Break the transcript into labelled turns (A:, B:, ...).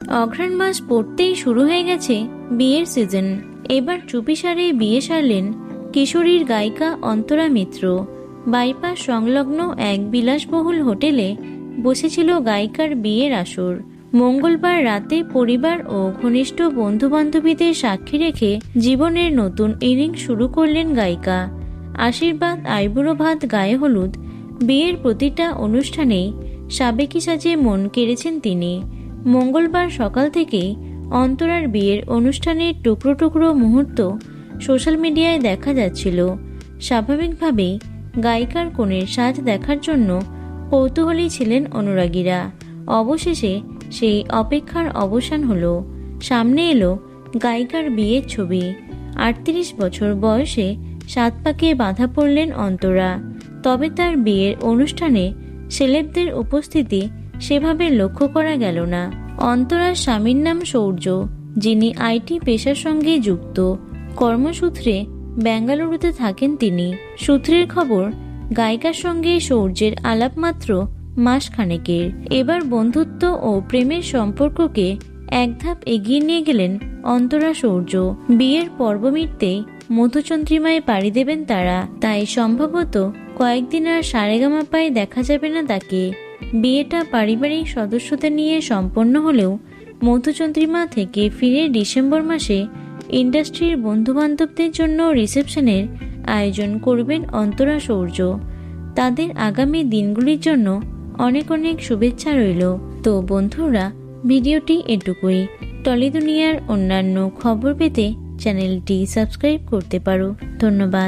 A: অঘ্রাণ মাস পড়তেই শুরু হয়ে গেছে বিয়ের সিজন এবার চুপিসারে বিয়ে সারলেন কিশোরীর গায়িকা অন্তরা মিত্র। বাইপাস সংলগ্ন এক বিলাসবহুল হোটেলে বসেছিল গায়িকার বিয়ের আসর। মঙ্গলবার রাতে পরিবার ও ঘনিষ্ঠ বন্ধু বান্ধবীদের সাক্ষী রেখে জীবনের নতুন ইনিং শুরু করলেন গায়িকা। আশীর্বাদ, আইবুড়ো ভাত, গায়ে হলুদ। বিয়ের প্রতিটা অনুষ্ঠানেই সাবেকি সাজে মন কেড়েছেন তিনি। মঙ্গলবার সকাল থেকেই অন্তরার বিয়ের অনুষ্ঠানের টুকরো টুকরো মুহূর্ত সোশ্যাল মিডিয়ায় দেখা যাচ্ছিল। স্বাভাবিকভাবেই গায়িকার কোণের সাজ দেখার জন্য কৌতূহলী ছিলেন অনুরাগীরা। অবশেষে সেই অপেক্ষার অবসান হলো। সামনে এলো গায়িকার বিয়ের ছবি। আটত্রিশ বছর বয়সে সাত পাকে বাঁধা পড়লেন অন্তরা। তবে তার বিয়ের অনুষ্ঠানে সেলেবদের উপস্থিতি সেভাবে লক্ষ্য করা গেল না। অন্তরার স্বামীর নাম সৌর্য যিনি আইটি পেশার সঙ্গে যুক্ত। কর্মসূত্রে বেঙ্গালুরুতে থাকেন তিনি। সূত্রের খবর, গায়িকার সঙ্গে সৌর্যের আলাপ মাত্র মাস খানেকের এবার বন্ধুত্ব ও প্রেমের সম্পর্ককে এক ধাপ এগিয়ে নিয়ে গেলেন অন্তরা সৌর্য বিয়ের পর্ব মিটতেই মধুচন্দ্রিমায় পাড়ি দেবেন তারা। তাই সম্ভবত কয়েকদিন আর সারেগামাপায় দেখা যাবে না তাকে। বিয়েটা পারিবারিক সদস্যদের নিয়ে সম্পন্ন হলেও মধুচন্দ্রিমা থেকে ফিরে ডিসেম্বর মাসে ইন্ডাস্ট্রির বন্ধুবান্ধবদের জন্য রিসেপশনের আয়োজন করবেন অন্তরা সৌর্য। তাদের আগামী দিনগুলির জন্য অনেক অনেক শুভেচ্ছা রইল। তো বন্ধুরা, ভিডিওটি এটুকুই। টলি দুনিয়ার অন্যান্য খবর পেতে চ্যানেলটি সাবস্ক্রাইব করতে পারো। ধন্যবাদ।